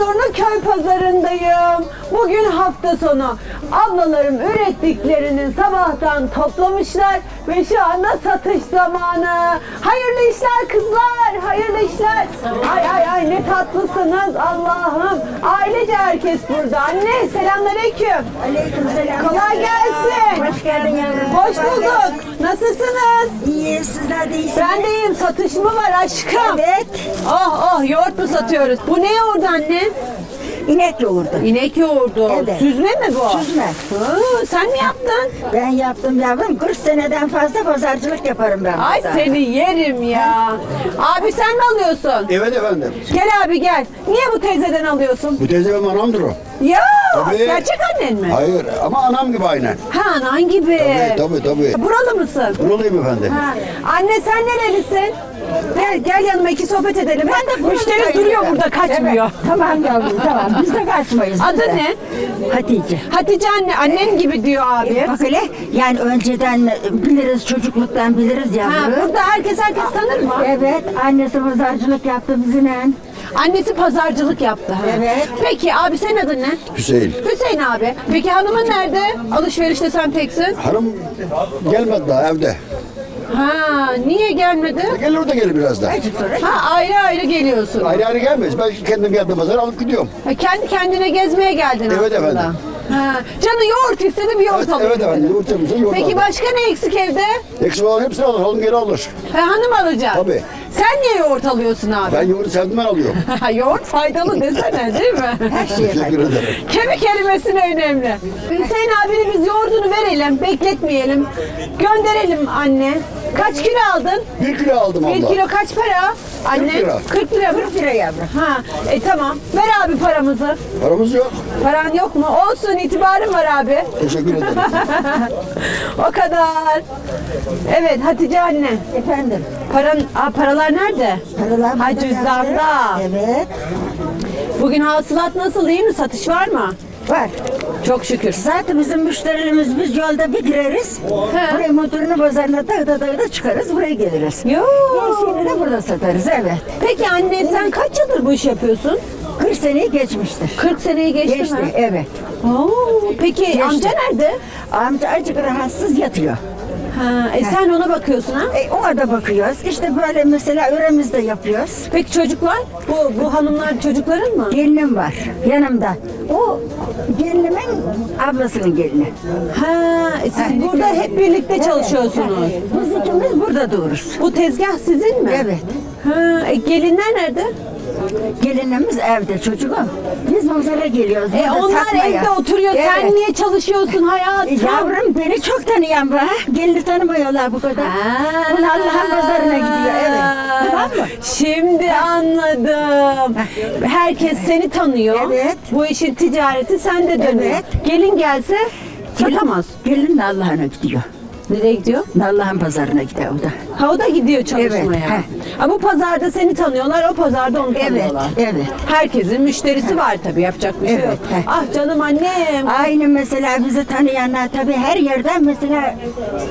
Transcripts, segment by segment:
Adorno köy pazarındayım. Bugün hafta sonu. Ablalarım ürettiklerini sabahtan toplamışlar ve şu anda satış zamanı. Hayırlı işler kızlar, hayırlı işler. Ay ay ay ne tatlısınız Allah'ım. Ailece herkes burada. Anne selamünaleyküm. Aleykümselam. Kolay gelsin. Hoş geldin yavrum. Hoş bulduk. Nasılsınız? İyi, sizler de iyisiniz. Ben de iyiyim. Satış mı var aşkım? Evet. Oh oh yoğurt mu satıyoruz? Bu ne yoğurdu anne? İnek yoğurdu. İnek yoğurdu. Evet. Süzme mi bu? Süzme. Hı, sen mi yaptın? Ben yaptım yavrum. 40 seneden fazla pazarcılık yaparım ben Ay burada. seni yerim ya. Abi sen mi alıyorsun? Evet efendim. Gel abi gel. Niye bu teyzeden alıyorsun? Bu teyze benim anamdır o. Ya Tabii. gerçek annen mi? Hayır ama anam gibi aynen. Ha anan gibi. Tabii tabii tabii. Buralı mısın? Buralıyım efendim. Ha. Anne sen nerelisin? Gel gel yanıma iki sohbet edelim. Ben de Müşteri duruyor burada kaçmıyor. Evet. Tamam yavrum tamam. Biz de kaçmayız. Adı biz de. ne? Hatice. Hatice anne, annen gibi diyor abi. Bak hele yani önceden biliriz çocukluktan biliriz Ha, yavrum. burada herkes herkes tanır mı? Evet annesi pazarcılık yaptı bizimle. Annesi pazarcılık yaptı. Ha. Evet. Peki abi senin adın ne? Hüseyin. Hüseyin abi. Peki hanımın nerede? Alışverişte sen teksin. Hanım gelmedi daha evde. Ha, niye gelmedi? Gelir o da gelir biraz daha. Azıcık sonra. Ha, ayrı ayrı geliyorsun. Ayrı ayrı gelmeyiz. Ben kendim geldim pazara alıp gidiyorum. Ha, kendi kendine gezmeye geldin Evet aslında. efendim. Ha, canı yoğurt istedi bir yoğurt Evet, alayım evet dedi. efendim. Yoğurt Peki aldım. başka ne eksik evde? Eksik olan hepsini alır. Alın geri alır. Ha, hanım alacak. Tabii. Sen niye yoğurt alıyorsun abi? Ben yoğurtu sevdim ben alıyorum. yoğurt faydalı desene değil mi? Her şeye Teşekkür ederim. Kemik kelimesine önemli. Hüseyin abine biz yoğurdunu verelim, bekletmeyelim. Gönderelim anne. Kaç kilo aldın? Bir kilo aldım Bir abla. kilo kaç para? Anne? 40 lira. 40 lira mı? 40 lira yavrum. Ha, e tamam. Ver abi paramızı. Paramız yok. Paran yok mu? Olsun, itibarım var abi. Teşekkür ederim. o kadar. Evet Hatice anne. Efendim. Paran, aa, paralar nerede? Paralar Ha burada cüzdanda. Evet. Bugün hasılat nasıl iyi mi? Satış var mı? Var. Çok şükür. Zaten bizim müşterilerimiz biz yolda bir gireriz. He. Buraya motorunu pazarına dağda dağda çıkarız buraya geliriz. Yo. Gerisini de burada satarız evet. Peki anne sen kaç yıldır bu iş yapıyorsun? 40 seneyi geçmiştir. 40 seneyi geçti, Geçti mi? evet. Oo, peki amca nerede? Amca acık rahatsız yatıyor. Ha, e sen ona bakıyorsun ha? E, ona da bakıyoruz. İşte böyle mesela öremiz de yapıyoruz. Peki çocuklar? Bu bu hanımlar çocukların mı? Gelinim var yanımda. O gelinimin ablasının gelini. Ha, e siz burada hep birlikte çalışıyorsunuz. Biz ikimiz burada dururuz. Bu tezgah sizin mi? Evet. Ha, e, gelinler nerede? Gelinimiz evde çocuğum. Biz pazara geliyoruz. E burada onlar satmaya. evde oturuyor. Sen Evet. niye çalışıyorsun hayatım? Yavrum beni çok tanıyan var. Gelini tanımıyorlar bu kadar. Ha. Bunlar Allah'ın pazarına gidiyor. Evet. Tamam mı? Şimdi anladım. Herkes seni tanıyor. Evet. Bu işin ticareti sende dönüyor. Evet. Gelin gelse satamaz. Gelin Allah'ına gidiyor. Nereye gidiyor? Allah'ın pazarına gidiyor o da. Ha o da gidiyor çalışmaya. Evet, he. Ha, bu pazarda seni tanıyorlar, o pazarda onu Evet, tanıyorlar. evet. Herkesin müşterisi var tabii yapacak bir şey Evet, yok. he. Ah canım annem. Aynı mesela bizi tanıyanlar tabii her yerden mesela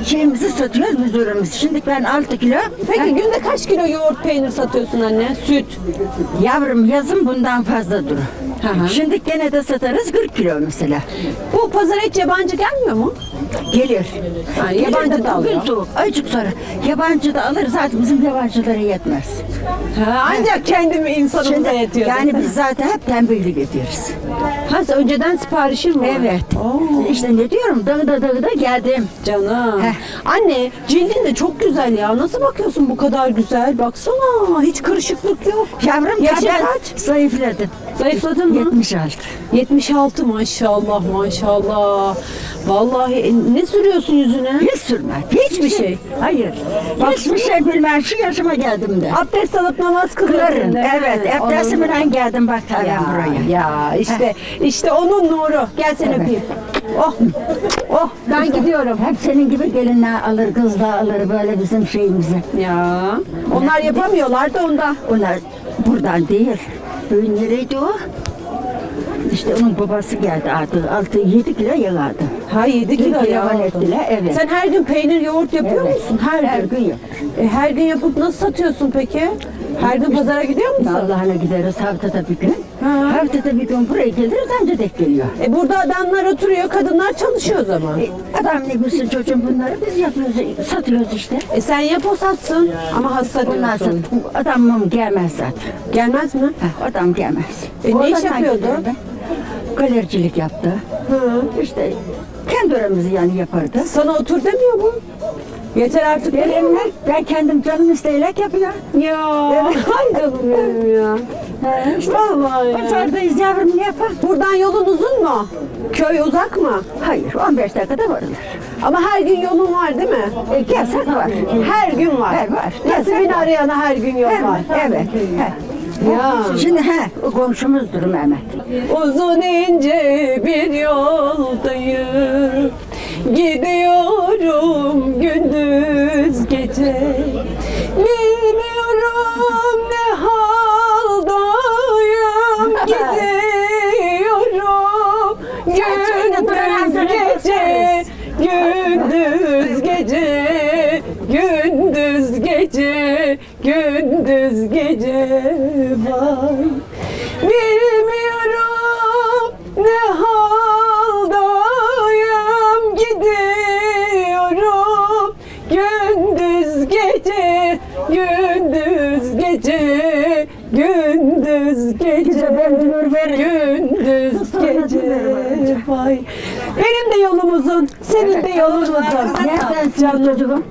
şeyimizi satıyoruz biz ürünümüzü. Şimdi ben 6 kilo. Peki Ha, günde kaç kilo yoğurt peynir satıyorsun anne? Süt. Yavrum yazın bundan fazla durur. Hı hı. Şimdi gene de satarız 40 kilo mesela. Bu pazara hiç yabancı gelmiyor mu? Gelir. Ha, yabancı da alıyor. bugün soğuk. Azıcık sonra. Yabancı da alır zaten bizim yabancılara yetmez. Ha, ancak kendimi insanımıza yetiyor. yani biz zaten hep tembellik ediyoruz. Ha, sen önceden siparişin mi var? Evet. Oo. İşte ne diyorum dağda dağda geldim. Canım. Heh. Anne cildin de çok güzel ya. Nasıl bakıyorsun bu kadar güzel? Baksana hiç kırışıklık yok. Yavrum Yaşın ya ben kaç? zayıfladım. Zayıfladın mı? 76. 76 maşallah maşallah. Vallahi e, ne sürüyorsun yüzüne? Hiç sürme. Hiçbir şey. Hayır. Bak- Hiçbir şey bilmem. Şu yaşıma geldim de. Abdest alıp namaz kılıyorsun. Kılarım. değil mi? Evet. Onun- Abdestimle geldim bak ben Ya, buraya. ya işte işte onun nuru. Gel seni öpeyim. Oh. Oh ben gidiyorum. Hep senin gibi gelinler alır, kızlar alır böyle bizim şeyimizi. Ya. Onlar yapamıyorlar da ondan. Onlar buradan değil. Öyle nereydi o? İşte onun babası geldi artık. 6-7 kilo yağardı. Ha 7 kilo ya. ettiler, evet. Sen her gün peynir yoğurt yapıyor Evet, musun? Her, her gün. gün yap. E, her gün yapıp nasıl satıyorsun peki? Her gün pazara gidiyor musun? Allah'ına gideriz haftada bir gün. Ha. Haftada bir gün buraya geliriz anca denk geliyor. E burada adamlar oturuyor, kadınlar çalışıyor o zaman. E, adam ne bilsin çocuğum bunları biz yapıyoruz, satıyoruz işte. E sen yap o satsın ama hasta Bunlar sat, diyorsun. adamım gelmez zaten. Gelmez mi? Heh, adam gelmez. E, ne Oradan iş yapıyordu? giderdi. Galericilik yaptı. Hı. İşte kendi öğrenimizi yani yapardı. Sana otur demiyor mu? Yeter artık Ben, mu? ben kendim canım isteyerek yapıyorum. Ya. Ay canım benim ya. He, işte Vallahi ya. yavrum ne yapalım? Buradan yolun uzun mu? Köy uzak mı? Hayır 15 dakikada varılır. Ama her gün yolun var değil mi? E, gelsek var. Her gün var. Var, var. Gelsek var. arayana her gün yol Evet, var. evet. he. Ya. Şimdi he, o komşumuzdur Mehmet. Uzun ince bir yoldayım Gidiyorum Gündüz gece Vay. Bilmiyorum ne haldayım. Gidiyorum gündüz gece gündüz gece gündüz gece gündüz gece vay. Benim de yolum uzun senin de yolun uzun Neredensin çocuğum?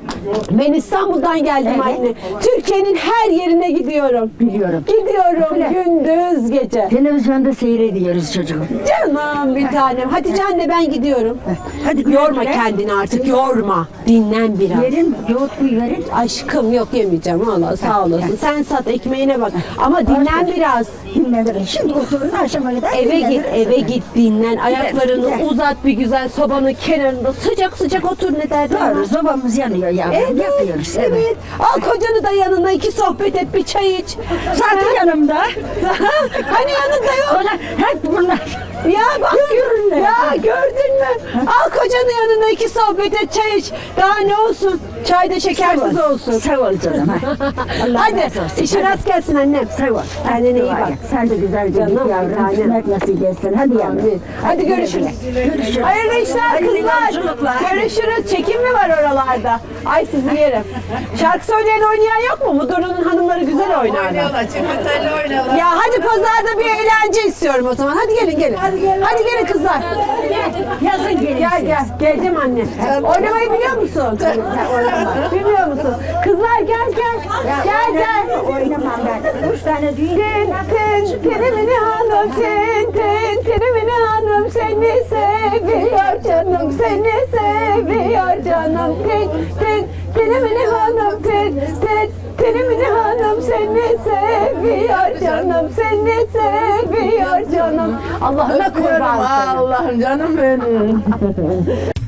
Ben İstanbul'dan geldim Evet. anne Türkiye'nin her yerine gidiyorum Biliyorum. Gidiyorum Öyle. gündüz gece. Televizyonda seyrediyoruz çocuğum. Canım bir tanem. Hatice anne ben gidiyorum. Hadi Yorma güle. kendini artık yorma. Dinlen biraz. Verin, yoğurt kuyu verin. Aşkım yok yemeyeceğim valla sağ olasın. Sen sat ekmeğine bak. Ama dinlen biraz. Dinlenirim. Şimdi oturun akşama kadar Eve git eve git dinlen. Ayaklarını gider. uzat bir güzel sobanın kenarında. Sıcak sıcak otur ne derdin var? Doğru, sobamız yanıyor yavrum. Evet, Yapıyoruz. evet. Al kocanı da yanına iki sohbet et bir çay iç. Zaten yanımda. hani yanında yok. Ona hep bunlar. Ya bak görün Ya gördün mü? Al kocanın yanına iki sohbet et çay iç. Daha ne olsun? Çay da şekersiz olsun. Sağ ol canım. ha. Allah Hadi razı olsun. işin rast gelsin annem. Sağ ol. Kendine iyi bak. Sen de güzelce Canım, git bir yavrum. Kısmet nasip etsin. Hadi yavrum. Amin. Hadi görüşürüz. Görüşürüz. Hayırlı işler Hayırlı kızlar. yolculuklar. Görüşürüz. Çekim mi var oralarda? Ay sizi yerim. Şarkı söyleyen oynayan yok mu? Mudurnu'nun hanımları güzel oynarlar. Oynuyorlar, çiftliklerle oynuyorlar. Ya hadi pazarda bir eğlence istiyorum o zaman. Hadi gelin gelin. Hadi gelin kızlar. Yazın gelin Gel gel. Geleceğim anne. Oynamayı biliyor musun? Biliyor musun? Kızlar gel gel. Gel gel. Oynamam ben. Üç tane düğün. Tin tin tirimini hanım tin tin tirimini hanım seni seviyor canım seni seviyor canım tin tin tirimini hanım tin tin tirimini hanım seni seviyor canım seni seviyor canım Allah'ına kurban. Allah'ım canım benim.